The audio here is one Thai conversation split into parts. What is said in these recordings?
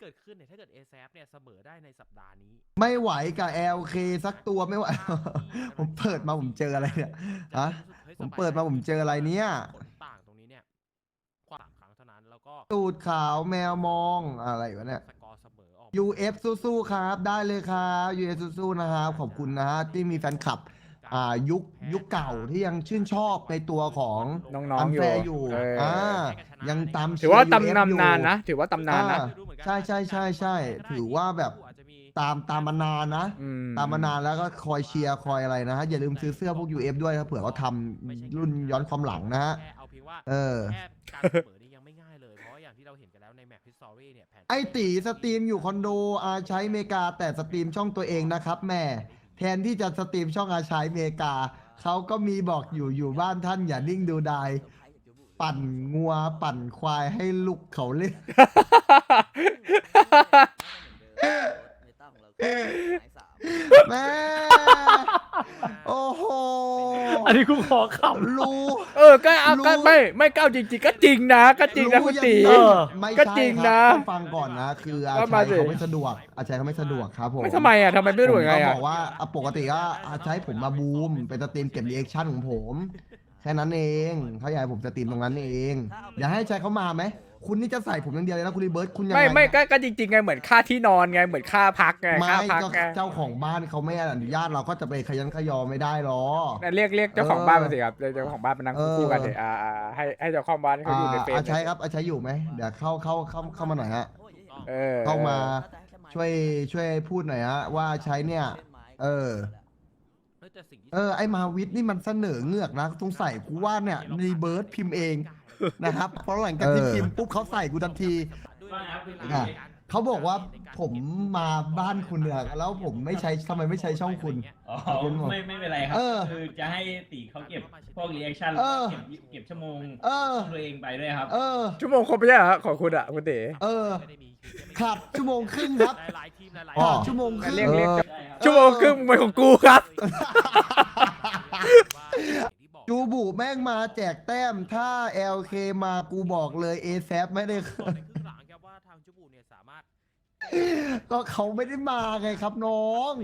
เกิดขึ้นเนี่ยถ้าเกิด a อ a p เนี่ยเสมอได้ในสัปดาห์นี้ไม่ไหวกับ LK สักตัวไม่ไหว ผมเปิดมาผมเจออะไรเนี่ยฮะผมเปิดมาผมเจออะไรเนี่ย ผลต่างตรงนี้เนี่ยกว่าสามครั้งเท่านั้นแล้วก็ตูดขาวแมวมองอะไรวะเนี่ย สกอร์เสมอออก UF สู้ๆครับ ได้เลยครับ UF สู้ๆนะครับ ขอบคุณนะฮะที่มีแฟนคลับ อ่ายุคยุคเก่าที่ยังชื่นชอบในตัวของน้องอัๆนอยู่แฟร์อยู่เอออ่ อ่ายังตามถือว่าเชียร์ UF ตำอยู่นานนะ ถือว่าตำนานนะ อ่า ใช่ใช่ใช่ใช่ถือว่าแบบตามตามมานานนะ อืตามมานานแล้วก็คอยเชียร์คอยอะไรนะฮะอย่าลืมซื้อเสื้อพวก UF ด้วยครับเผื่อเขาทำรุ่นย้อนความหลังนะฮะแค่เอาเพียงว่าเออ แค่การเสมอนี่ยังไม่ง่ายเลยเพราะว่าอย่างที่เราเห็นกันแล้วในแมปพิสตอรี่เนี่ยแผนไอตีสตรีมอยู่คอนโดอาใช้อเมริกาแต่สตรีมช่องตัวเองนะครับแม่ แทนที่จะสตรีมช่องอาใช้อเมริกา เขาก็มีบอกอยู่อยู่บ้านท่านอย่านิ่งดูดาย ปั่นงัวปั่นควายให้ลูกเขาเล่นไม่ต้อง อันนี้กูขอขรู้ เออก็เอาก็รู้ ไม่ไม่ก้าวจริงๆก็จริงนะก็จริงนะคุณตี รู้อย่างนี้ไม่ก็ใช่จริงคนะรับต้องฟังก่อนนะ คืออาก็ชัมายสิเขาไม่สะดวกอาชัยเขาไม่สะดวกครับผม ไม่ทำไมอะทำไมไม่รู้ยังไงผมก็อะบอกว่าอะปกติก็อาใช้ผมมาบูม เป็นสตรีมเก็บรีแอคชั่นของผม แค่นั้นเองเขาอยากให้ผมสตรีมตรงนั้นเอง อยากให้ชัยเขามาไหม คุณนี่จะใส่ผมอย่างเดียวเลยนะคุณรีเบิร์ตคุณยังไม่งไม่ก็ก็จริงๆไงเหมือนค่าที่นอนไงเหมือนค่าพักไงไม่ค่าพักก็ไงเจ้าของบ้านเขาไม่อนุญาตเราก็จะไปขยันขยอไม่ได้หรอนั่นเรียกเรียกเจ้าของบ้านมาสิครับเรียกเจ้าของบ้านมานั่งเออคู่กันเถอะอ่าอ่าให้ให้เจ้าของบ้านเขาอยู่ในเฟรมอาชัยครับอาชัยอยู่ไหมเดี๋ยวเข้าเข้าเข้าเข้ามาหน่อยฮะเออเข้ามาช่วยช่วยพูดหน่อยฮะว่าใช้เนี่ย เออเฮ้ยแต่สิ่งที่เออไอมาวิทย์นี่มันเสนอเงือกนะสงสัยกูว่าเนี่ยรีเบิร์ตพิมพ์เอง นะครับเพราะหลังจากที่เออ พิมพ์ปุ๊บเขาใส่กูทันทีอะเขาบอกว่าผมมาบ้านคุณเนี่ยแล้วผมไม่ใช้ทำไมไม่ใช้ช่องคุณ อ๋อขอบคุณผมไม่ไม่เป็นไรครับเออคือจะให้ตีเขาเก็บพวกรีแอคชั่นเออ เก็บเก็บชั่วโมงเออของตัวเองไปด้วยครับ เออ ชั่วโมงครบไปใช่เหรอของคุณอะคุณเต๋ เออไม่ได้มีขาดชั่วโมงครึ่งครับหลายๆทีมหลาย อ๋อๆชั่วโมงครึ่ง เรียกเรียกเออใช่ครับชั่วโมงครึ่งเป็นของกูครับ จูบุแม่งมาแจกแต้ม ถ้า LK มากูบอกเลย a อ a p ไม่ได้ส่วนในครึ่งหลังครับว่าทางจูบูเนี่ยสามารถก็เขาไม่ได้มาไงครับน้อง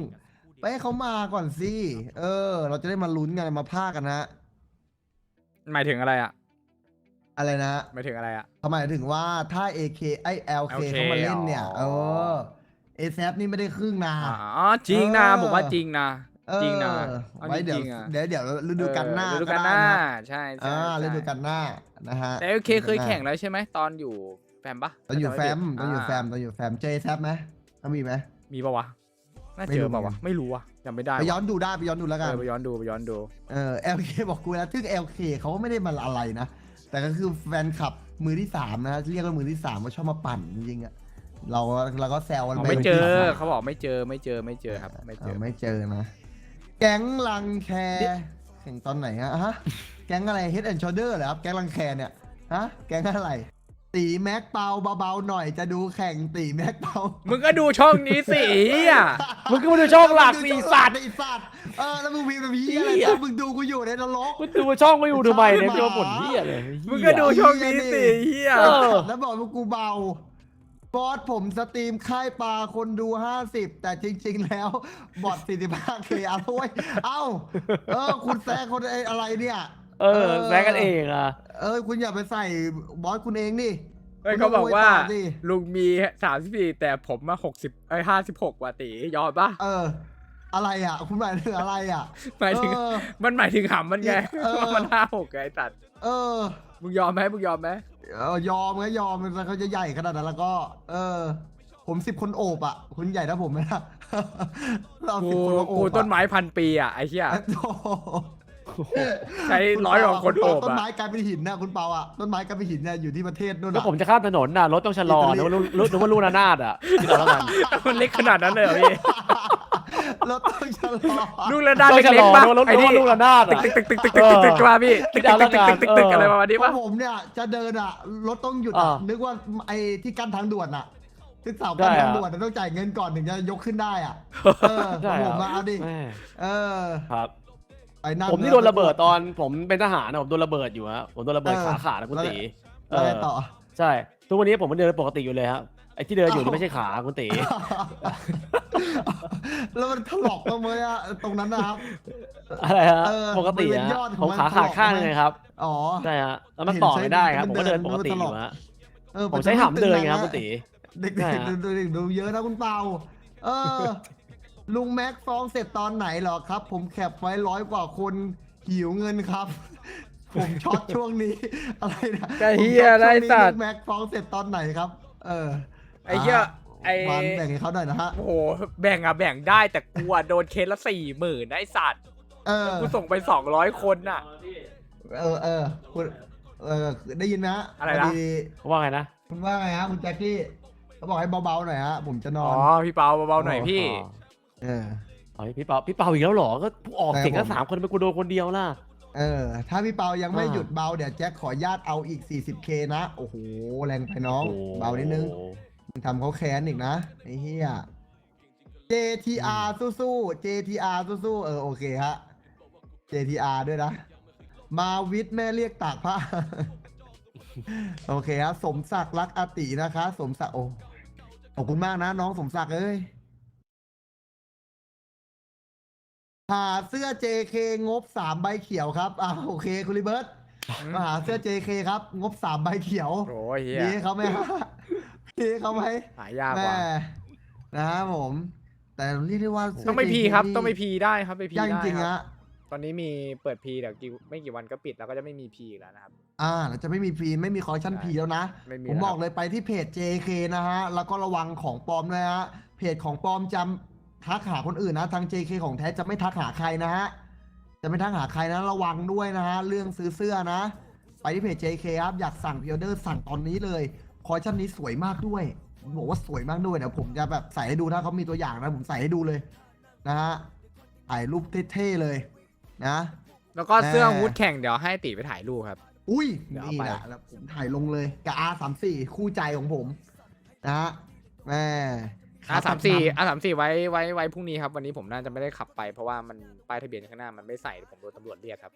ไปให้เขามาก่อนสิ เออ เราจะได้มาลุ้นกันมาพากันนะ หมายถึงอะไรอะอะไรนะหมายถึงอะไรอะ ทำไมายถึงว่าถ้า AK ไอ LK LK เขามาเล่นเนี่ยเออ๋ออ a อ a p นี่ไม่ได้ครึ่งนาอ๋อจริงนะเออผมว่าจริงนะเออ จริงนะไว้เดี๋ยวจริงๆอะ เดี๋ยวเดี๋ยวฤดูกาลหน้าเออฤดูก็กาลหได้น้านะครับใช่ใช่อ่าใช่ฤดูกาลหน้านะฮะแต่โอเคเคยแข่งแล้วใช่ไหมตอนอยู่แฟมปะตอนอยู่แฟมตถ้าอนอยู่จำแฟไผิดมตอนอยู่แฟมเจอ a p ไหมถ้ามีไหม มีปะวะน่าไม่เจรู้อปะเหมืวะอนกันไม่รู้วะจำไม่ได้ไปวะย้อนดูได้ไปย้อนดูแล้วเอกันอไปย้อนดูไปย้อนดู เออ LK บอกกูแล้วซึ่ง LK เขาก็ไม่ได้มาอะไรนะ แต่ก็คือแฟนคลับมือที่สามนะ เรียกว่ามือที่สามก็ชอบมาปั่นจริงๆอะเราเราก็แซวกันอ๋อไปไม่เจอมื่กี้เขาบอกไม่เจอไม่เจอไม่เจอครับ ไม่เจอไม่เจอนะ แก๊งลังแคแข่งตอนไหนฮะฮะ แก๊งอะไร Head and Shoulder เหรอครับ แก๊งลังแคเนี่ย ฮะ แก๊งอะไร ตีแม็กเปาเบาๆหน่อยจะดูแข่งตีแม็กเปามึงก็ดูช่องนี้สิอะำมึงก็มาดูช่องหลักสิสัตว์ ไอสัตว์เออแล้วมึงมีแบบนี้อะไรเหี้ยถ้ามึงดูกูอยู่ในนรกมึงดูช่องไม่ดูทำไมเนี่ยหมาจะมาบ่นเหี้ยเลยมึงก็ดูช่องนี้สิเฮียเออ แล้วบอกว่ากูเบา บอสผมสตรีมค่ายปลาคนดู50แต่จริง ๆ แล้ว บอท45เคเอาเว้ยเอ้า เออ คุณแซงคนไอ้อะไรเนี่ย เออแซงกันเองอะ เออ คุณอย่าไปใส่บอสคุณเองนี่เฮ้ยเขาบอกว่าคุณดูไว้ตามสิลุงมีสามสิบสี่แต่ผมมาหกสิบไอ้ห้าสิบหกว่ะตียอมปะเออ อะไรอะ คุณหมายถึงอะไรอะหมายถึงเออมันหมายถึงหำมันไงเออว่ามันห้าหกไงไอ้ตัด เออ มึงยอมไหมมึงยอมไหม เออยอมก็ยอมแล้วเขาจะใหญ่ขนาดนั้นแล้วก็ เออ ผมสิบคนโอบอะ คุณใหญ่นะผมไหมล่ะ เรากูสิบคนมาโอบกูอะต้นไม้พันปีอะไอ้เหี้ยโอ้โหใช้ร้อยกว่าคนโอบต้นอะไม้กลายเป็นหินนะคุณเปาอะต้นไม้กลายเป็นหินเนี่ยอยู่ที่ประเทศนู่นแล้วอะผมจะข้ามถนนน่ะรถต้องชะลอนึกว่าลูกนึกว่าลูกระนาดอะคิดเอาแล้วกัน มันเล็กขนาดนั้นเลยเหรอพี่ รถต้องชะลอลูกระนาดต้องชะเล็ลกอๆป่ะนึกว่าไอ้นึกนี่ว่าลูกระนาดตึกอะตึกตึกตึกตึกตึกตึกตึกมาพี่ตึกตึกตึกตึกตึกตึกอะไรประมาณนี้เพป่ะราะผมเนี่ยจะเดินอะรถต้องหยุดอ่าอะนึกว่าไอ้ที่กั้นทางด่วนอะที่เสาได้กั้นอะทางด่วนอะต้องจ่ายเงินก่อนถึงจะยกขึ้นได้อะเออใช่ผมคมารับเอาดิแม่เออครับ ไอ้นั่นผมนี่โดนระเบิดตอนผมเป็นทหารนะผมโดนระเบิดอยู่ฮะผมโดนระเบิดเออขาขาดนะคุณแล้วตีแล้วไงต่อ ใช่ ทุกวันนี้ผมมันเดินปกติอยู่เลยครับไอ้ที่เดินอยู่นี่ไม่ใช่ขาคุณตี แล้วมันถลอกตรงเลยอะตรงนั้นนะครับ อะไรฮะเออปกติบริเวณฮะยอดขผองมมันขาขาดถลอกข้างไหมเลยครับอ๋อ ใช่ฮะแล้วมันเห็นต่อใช้ไม่ได้ครับมัผนมก็เดินเดินปกติมันอถลอกยู่ฮะเออผมใช้หำเดินไงครับตึคุณตีเด็กใช่ฮะ ๆดูดูดูเยอะนะคุณเปาเออ ลุงแม็กฟ้องเสร็จตอนไหนเหรอครับ ผมแคปไว้ร้อยกว่าคนหิวเงินครับ ผมช็อตช่วงนี้ อะไรนะก็เหี้ยผมช็อตได้ช่วงนี้สัตว์ ลุงแม็กฟ้องเสร็จตอนไหนครับ เออไอ้เหี้ย ไอ้วันแบ่งให้เขาหน่อยนะฮะ โอ้โหแบ่งอะแบ่งได้แต่กูอะโดนเคสละสี่หมื่นไอ้สัตว์เออ กูส่งไปสองร้อยคนน่ะ เออ เออคุณเออได้ยินไหมฮะอะไรนะ พดีว่าไงนะคุณว่าไงฮะคุณแจ็คกี้เขาบอกให้เบาๆหน่อยฮะ ผมจะนอ๋ออน พี่เปาเบาๆหน่อยพี่ เอออ๋อพี่เปาพี่เปาอีกแล้วเหรอ ก็ออกเสียงใช่แค่ผม สามคนเป็นกูโดนคนเดียวล่ะ เออ ถ้าพี่เปายังไม่อ่า หยุดเบาเดี๋ยวแจ็คขอญาตเอาอีก 40k นะ โอ้โห แรงไปน้องโอ้โหเบานิดนึงมึง ทำเขาแค้นอีกนะไอ้เหี้ย JTR สู้ๆ JTR สู้ๆเออโอเคฮะ JTR ด้วยนะ มาวิทย์แม่เรียกตากผ้า โอเคฮะสมศักดิ์รักอาตินะคะ สมศักดิ์โอ้ขอบคุณมากนะน้องสมศักดิ์เอ้ยหาเสื้อ JK งบสามใบเขียวครับอ่าโอเคคุณริเบิร์ตมาหาเสื้อ JK ครับ งบสามใบเขียวโอ้ยเฮียพี่เขาไหมฮะ พี่เขาไหมหายากแม่ว่ะนะครับผม แต่เรียกได้ว่าเสื้ต้องไปพีครับนี่ต้องไปพีได้ครับไปพียากได้จริงๆครัฮะบตอนนี้มีเปิดพีเดี๋ยวกี่ไม่กี่วันก็ปิดแล้วก็จะไม่มีพีแล้วนะครับ อ่าเราจะไม่มีพีไม่มีคอร์ชั่นใช่ พีแล้วนะ ไม่มีผมแล้วบอกเลยไปที่เพจ JK นะฮะ แล้วก็ระวังของปลอมด้วยฮะ เพจของปลอมจะทักหาคนอื่นนะ ทาง JK ของแท้จะไม่ทักหาใครนะฮะ จะไม่ทักหาใครนะ ระวังด้วยนะฮะ เรื่องซื้อเสื้อนะ ไปที่เพจ JK ครับ อยากสั่งพิออเดอร์สั่งตอนนี้เลย คอร์ชั่นนี้สวยมากด้วยผมบอกว่าสวยมากด้วยเดี๋ยวผมจะแบบใส่ให้ดูถ้าเขามีตัวอย่างนะผมใส่ให้ดูเลยนะฮะถ่ายรูปเท่ๆเลยนะ แล้วก็เสื้อแม่ฮูดแข่งเดี๋ยวให้ตีไปถ่ายรูปครับ อุ้ยเดี๋ยวเอานี่ไป แหละแล้วผมถ่ายลงเลยกับ R34 คู่ใจของผม นะฮะแม่ อาสามสี่อาสามสี่ไว้ไว้ไว้พรุ่งนี้ครับ วันนี้ผมน่าจะไม่ได้ขับไปเพราะว่ามันป้ายทะเบียนข้างหน้ามันไม่ใส่ผมโดนตำรวจเรียกครับ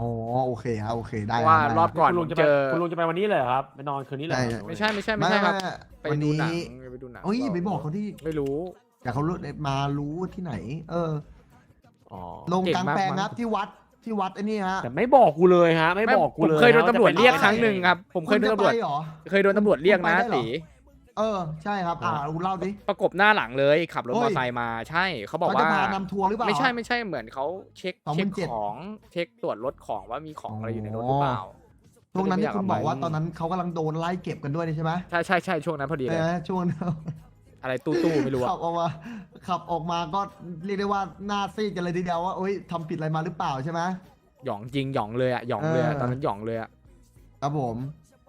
อ๋อโอเคครับโอเคได้เพราะว่าได้รอบก่นคุณลุผงมจะเจไปอคุณลุงจะไปวันนี้เลยเหรอครับไปนอนคืนนี้เลยเหรอใช่ไม่ใช่ไม่ใช่ไม่ใช่ครับไปวันดูนี้หนังไปดูหนังเอ้ยอย่าไปบอกเขาที่ไม่รู้อย่าเขารู้มารู้ว่าที่ไหน เอออ๋อลงเก่งกลางมากแปลงมั้งครับที่วัดที่วัดไอ้นี่ฮะแต่ไม่บอกกูเลยฮะ ไม่บอกกูผมเลยเคยโดนตำรวจาะเรียกป็ครั้งหนึ่งครับ ผมเคยโดนตำรวจคุณจะไปเหรอเคยโดนตำรวจเรียกนะคุณไปได้เหรอตี เออ ใช่ครับ อ่าคุณเล่าดิ ประกบหน้าหลังเลยขับรถเฮ้มอยเตอร์ไซค์มาใช่เขาบอกเขาจะว่าพานำทัวร์หรือเปล่าไม่ใช่ไม่ใช่เหมือนเขาเช็คสองหเช็มื่คนเจ็ดของเช็คตรวจรถของว่ามีของอะไรอยู่ในรถหรือเปล่าช่วงนั้นที่คุณบอกว่าไม่อยากเอาไปตอนนั้นเขากำลังโดนไล่เก็บกันด้วยนี่ใช่ไหมใช่ใช่ใช่ช่วงนั้นพอดีเอเลยอช่วงนั้นอะไรตู้ตู้ไม่รู้อะขับออกมาขับออกมาก็เรียกได้ว่าหน้าซีดกันเลยทีเดียวว่าเอ้ยทำผิดอะไรมาหรือเปล่าใช่ไหมหยองจริงหยองเลยอะหยองเลยอะเออตอนนั้นหยองเลยอะครับผม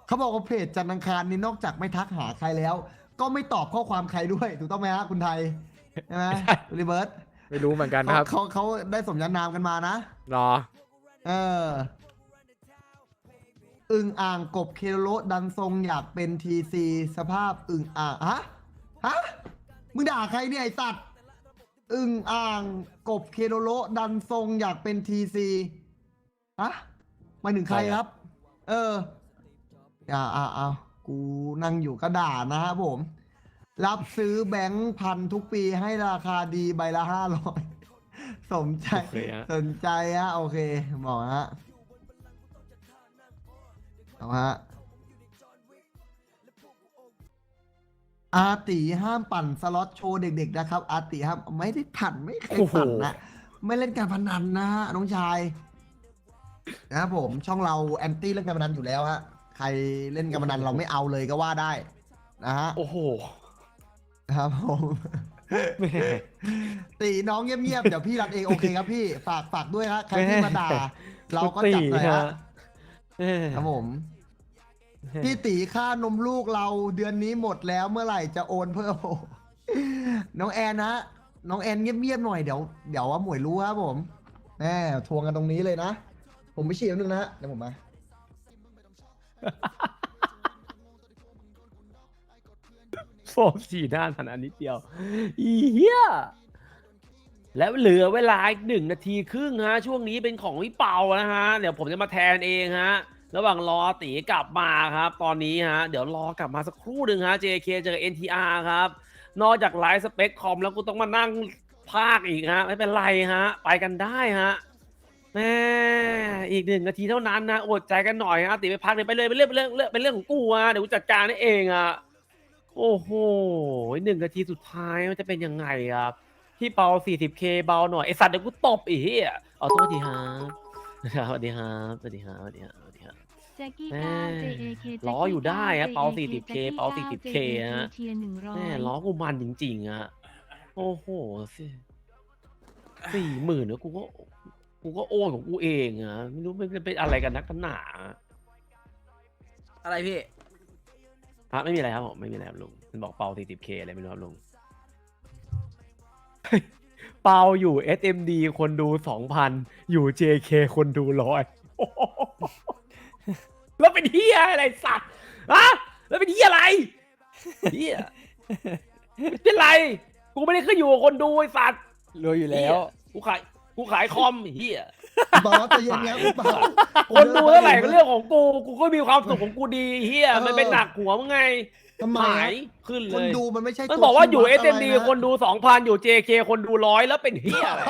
เขาบอกว่าเพจจันทร์อังคารนี่นอกจากไม่ทักหาใครแล้ว ก็ไม่ตอบข้อความใครด้วย ถูกต้องไหมฮะคุณไทยใช่ไหมรีเบิร์ตไม่รู้เหมือนกันเขาครับเขาเขาได้สมญานามกันมานะ รอ เอออึงอ่างกบเคโรดันทรงอยากเป็นทีซีสภาพอึงอ่างฮะฮะมึงด่าใครเนี่ยไอสัตว์อึงอ่างกบเคโรดันทรงอยากเป็นทีซีฮะหมายถึงใครครับ เออ อ่าอ่าอ่ากูนั่งอยู่ก็ด่านะฮะผม รับซื้อแบงค์พันทุกปีให้ราคาดีใบละห้าร้อยสมใจ โอเคฮะ สนใจฮะ โอเคบอกฮะเอาฮะ อาติห้ามปั่นสล็อตโชว์เด็กๆนะครับ อาติห้ามไม่ได้ปั่นไม่เคยโอ้โหปั่นนะ ไม่เล่นการพนันนะฮะน้องชาย นะครับผมช่องเราแอนตี้เล่นการพนันอยู่แล้วฮะ ใครเล่นการพนันเราไม่เอาเลยก็ว่าได้นะฮะโอ้โหครับผมแม่ ตีน้องเงียบๆเดี๋ยวพี่รันเองโอเคครับพี่ฝากฝากด้วยฮะใครที่มาด่าเราก็จัดหน่อยฮะแม่ครับผม พี่ตีค่านมลูกเราเดือนนี้หมดแล้วเมื่อไหร่จะโอนเพิ่ม น้องแอนนะน้องแอนเงียบๆหน่อยเดี๋ยวเดี๋ยวว่าหมวยรู้ครับผมแม่ทวงกันตรงนี้เลยนะ ผมไปฉีดนิดนึงนะเดี๋ยวผมมา โฟมสีหน้าทันอันนิดเดียว อีเหี้ย แล้วเหลือเวลาอีกหนึ่งนาทีครึ่งฮะ ช่วงนี้เป็นของพี่เปานะฮะ เดี๋ยวผมจะมาแทนเองฮะ ระหว่างรอตีกลับมาครับ ตอนนี้ฮะ เดี๋ยวรอกลับมาสักครู่หนึ่งฮะ JK เจอ NTR ครับ นอกจากไลฟ์สเปคคอมแล้วกูต้องมานั่งภาคอีกฮะ ไม่เป็นไรฮะ ไปกันได้ฮะ แม่อีกหนึ่งนาทีเท่านั้นนะอดใจกันหน่อยฮะตีไปพักเลยไปเลยเป็นเรื่องเป็นเรื่องเรื่องเป็นเรื่องของกูอะเดี๋ยวกูจัดการให้เองอะโอ้โหหนึ่งนาทีสุดท้ายมันจะเป็นยังไงครับพี่เปา 40k เบาหน่อยไอสัตว์เดี๋ยวกูตบอีกเหี้ยเอาโทษทีครับสวัสดีครับสวัสดีครับสวัสดีครับสวัสดีครับแจ็คกี้แม่เก้า JAK ล้ออยู่ได้อะเปา 40K เปา 40K ฮะเทียหนึ่งร้อยแม่ล้อกูมันจริงๆอะโอ้โหสิสี่หมื่นแล้วกูก็ กูก็โอนของกูเองอะไม่รู้มันเป็นอะไรกันนักกันหนาอะไรพี่ ฮะไม่มีอะไรครับผมไม่มีอะไรครับลุงมันบอกเปา 40k อะไรไม่รู้ครับลุง เปาอยู่ SMD คนดู 2,000 อยู่ JK คนดูร้อยแล้วเป็นเฮียอะไรสัตว์อะแล้วเป็นเฮียอะไรเฮียไม่เป็นไร กูไม่ได้ขึ้นอยู่กับคนดูไอ้สัตว์รวยอยู่แล้วเหี้ยกูขาย กูขายคอมเฮียบอสใจะเย็นแล้วคุณเปาคนดูเท่าไหร่ก็เรื่องของกู กูก็มีความสุขของกูดีเฮียเออมันเป็นหนักหัวมึงไงทำไมหาอะยขึ้นเลคนย ดูมันไม่ใช่มันตัวบอกว่าอยู่ชี้วัด SMD ะไระคนดู 2,000 อยู่ JK คนดูร้อยแล้วเป็นเฮียอะไร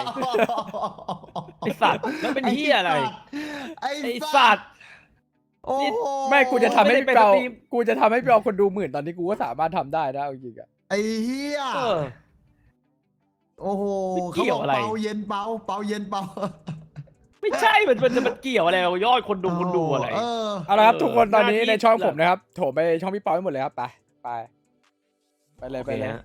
ไอสัตว์แล้วเป็นเฮียอะไร ไอ้ไอสัสัตตว์ ว์ โอ้โหไม่กูจะทำให้ไม่ได้พี่เปาเป็นสตรีม กูจะทำให้พี่เปาคนดูหมื่นตอนนี้กูก็สามารถทำได้นะเอาจริงๆอะไอ้เฮียเออ โอ้โหไม่เกี่เขายวบอกอะไร เปาเย็นเปาเปาเย็นเปาไม่ใช่มันมันจะมันเกี่ยวอะไรกับยอดคนดูคนดูอะไร เออ เอาละครับเออทุกคนตอนนี้หน้าที่ในช่องหลักผมนะครับโถมไปช่องพี่เปาให้หมดเลยครับไปไปไปเลยไปเลยโอคฮะ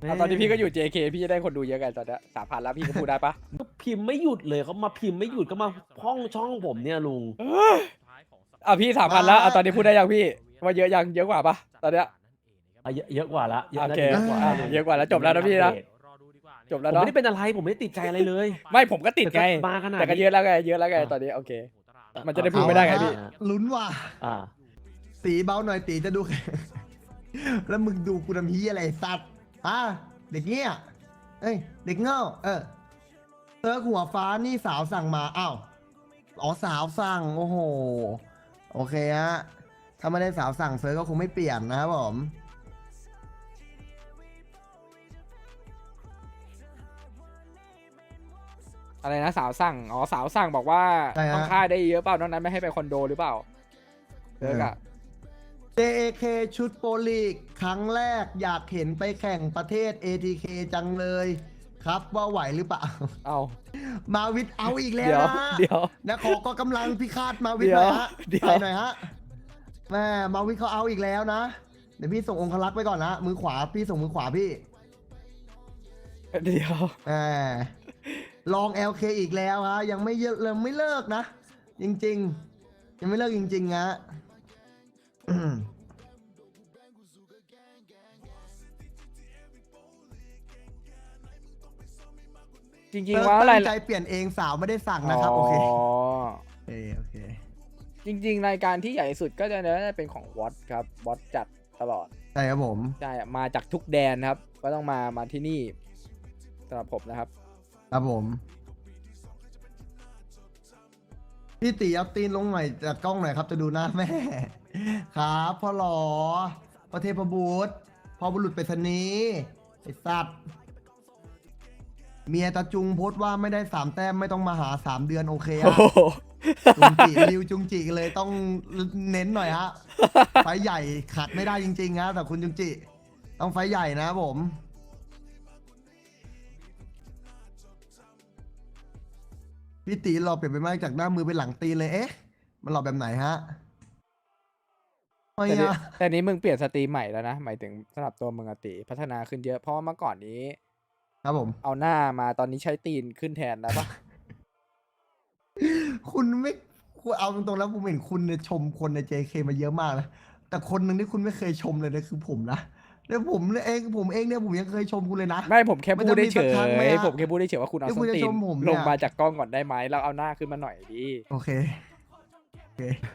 เอาตอนนี้พี่ก็อยู่ JK พี่จะได้คนดูเยอะกันตอนเนี้สามพันแล้วพี่ก็พูดได้ปะก็พิมพ์ไม่หยุดเลยเขามาพิมพ์ไม่หยุดก็มาพ้องช่องผมเนี่ยลุงอะพี่สามพันแล้วอะตอนนี้พูดได้ยังพี่ว่าเยอะยังเยอะกว่าปะตอนเนี้ย อะเยอะเยอะกว่าละเยอะโอนะเคเยอะกว่าอะเยอะกว่าแล้วจบแล้วนะพี่นะ จบผแล้วมเนาะไม่ได้เป็นอะไรผมไม่ได้ติดใจอะไรเลยไม่ผมก็ติดไง แต่มาขนาดแต่ก็นี้เยอะแล้วไงเยอะแล้วไงตอนนี้โอเค มันจะได้พูดไม่ได้ไงพี่ลุ้นว่ะอ่า ตีเบาหน่อยตีจะดู แล้วมึงดูกูทำเฮียอะไรสัตว์อะเด็กเงี้ยเอ้ยเด็กเง่าเออเซิร์กหัวฟ้านี่สาวสั่งมาอ้าวอ๋อสาวสั่งโอ้โห โอเคฮะถ้าไม่ได้สาวสั่งเซิร์กก็คงไม่เปลี่ยนนะครับผม อะไรนะสาวสั่งอ๋อสาวสั่งบอกว่าใช่ฮะ ต้องค่ายได้เยอะเปล่านอกนั้นไม่ให้ไปคอนโดหรือเปล่าเลิกอะ JAK ชุดโปรลีก ครั้งแรกอยากเห็นไปแข่งประเทศ ATK จังเลย ครับว่าไหวหรือเปล่า เอามาวิทย์เอาอีกแล้เดี๋ยววนะเดี๋ยว นะขอก็กำลังพิฆาตมาวิทย์หน่อยฮะเดี๋ยว ไปหน่อยฮะแม่มาวิทย์เขาเอาอีกแล้วนะ เดี๋ยวพี่ส่งองคลักษ์ไปก่อนนะมือขวาพี่ส่งมือขวาพี่เดี๋ยว แหม ลอง LK อีกแล้วฮะยังไม่เยอะยังไม่เลิกนะ จริง ๆ ยังไม่เลิกจริงๆฮะอืมจริงๆว่าอะไรตั้งใจเปลี่ยนเองสาวไม่ได้สั่งนะครับโอเคอ๋อโอเคโอเค จริง ๆ รายการที่ใหญ่สุดก็จะน่าจะเป็นของวอตครับวอตจัดตลอดใช่ครับผมใช่อะมาจากทุกแดนครับ ก็ต้องมามาที่นี่สำหรับผมนะครับ ครับผม พี่ตีเอาตีนลงหน่อยจากกล้องหน่อยครับ จะดูหน้าแม่ ครับพ่อหลอพระเทพบุตรพ่อบุรุษไปรษณีย์ไอ้สัตว์ เมียตาจุงโพสต์ว่าไม่ได้สามแต้มไม่ต้องมาหาสามเดือนโอเคโอ้อะโหจุงจิริวจุงจิเลยต้องเน้นหน่อยฮะ ไฟใหญ่ขัดไม่ได้จริงๆฮะแต่คุณจุงจิ ต้องไฟใหญ่นะครับผม พี่ตีหล่อเปลี่ยนไปมากจากหน้ามือเป็นหลังตีนเลยเอ๊ะ มันหล่อแบบไหนฮะไม่แต่นี้อะแต่นี้มึงเปลี่ยนสตรีมใหม่แล้วนะ หมายถึงสำหรับตัวมึงอะติพัฒนาขึ้นเยอะ เพราะว่าเมื่อก่อนนี้ ครับผม เอาหน้ามาตอนนี้ใช้ตีนขึ้นแทนแล้วปะ คุณไม่คุณเอาตรงๆแล้วผมเห็นคุณเนี่ยชมคนใน JK มาเยอะมากนะแต่คนหนึ่งที่คุณไม่เคยชมเลยนะคือผมนะ แล้วผมเนี่ยเองผมเองเนี่ยผมยังเคยชมคุณเลยนะ ไม่ผมแค่มันพูดจะได้มีเฉสักครั้งไหมยอะผมแค่พูดได้เฉยว่าคุณเอาที่ส้คุณนจะตีชนมผมเนี่ยลงมาจากกล้องก่อนได้ไหมแล้วเอาหน้าขึ้นมาหน่อยดีโอเค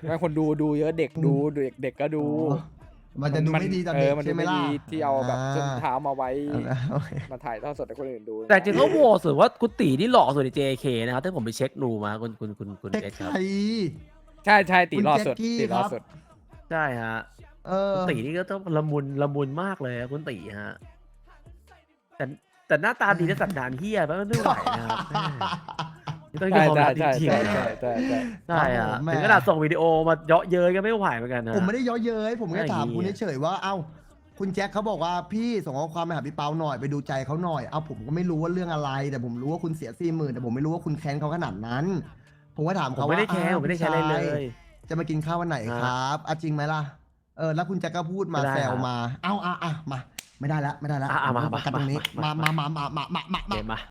ไม่คนดูดูเยอะเด็กดูเด็กเด็กก็ดูอ๋อมันจะดูไม่ดีตอนเอเด็อกมันดูใช่ไหมไม่ล่ะดีที่เอาแบบส้นเท้ามาไว้เอาละโอเคมาถ่ายทอดสดให้คนอื่นดู แต่จริงเขาโหวตสุดว่ากุฏินี่หล่อสุดใน JK นะครับถ้าผมไปเช็คดูมาคุณคุณคุณคุณเด็กเอสคไทรับยใช่ใช่ตีคุณรอดแจ็คสุดกี้ตีรอดครับสุดใช่ฮะ เออ คุณตีนี่ก็ต้องละมุนละมุนมากเลยอะคุณตีฮะ แต่แต่หน้าตาดีและสันดานเฮียมันไม่ไหวนะครับแม่นี่ต้องยใช่อมใช่รับจใช่ริงใช่ๆใช่ใช่ใช่ใช่ครัฮะบผมแม่ ถึงขนาดส่งวิดีโอมาเยาะเย้ยก็ไม่ไหวเหมือนกันนะ ผมไม่ได้เย้อเย้ยผมแค่ไม่ถามอย่างงี้คุณเฉยๆว่าเอ้า คุณแจ็คเขาบอกว่าพี่ส่งข้อความไปหาพี่เปาหน่อยไปดูใจเขาหน่อยเอ้าผมก็ไม่รู้ว่าเรื่องอะไร แต่ผมรู้ว่าคุณเสียสี่หมื่นแต่ผมไม่รู้ว่าคุณแค้นเขาขนาดนั้น ผมก็ถามผมเขาไม่ว่าได้แคร์อ้าวผมไม่ได้แคร์อะไรเลยจะมากินข้าววันไหนฮะครับอะจริงไหมล่ะ เออแล้วคุณแจ็คก็พูดมาไม่ได้แซวครับมา เอ้าอะอะมา ไม่ได้ละไม่ได้ละอะอะมาผมากันตรงนี้ มามามามามามามามามาเกมมา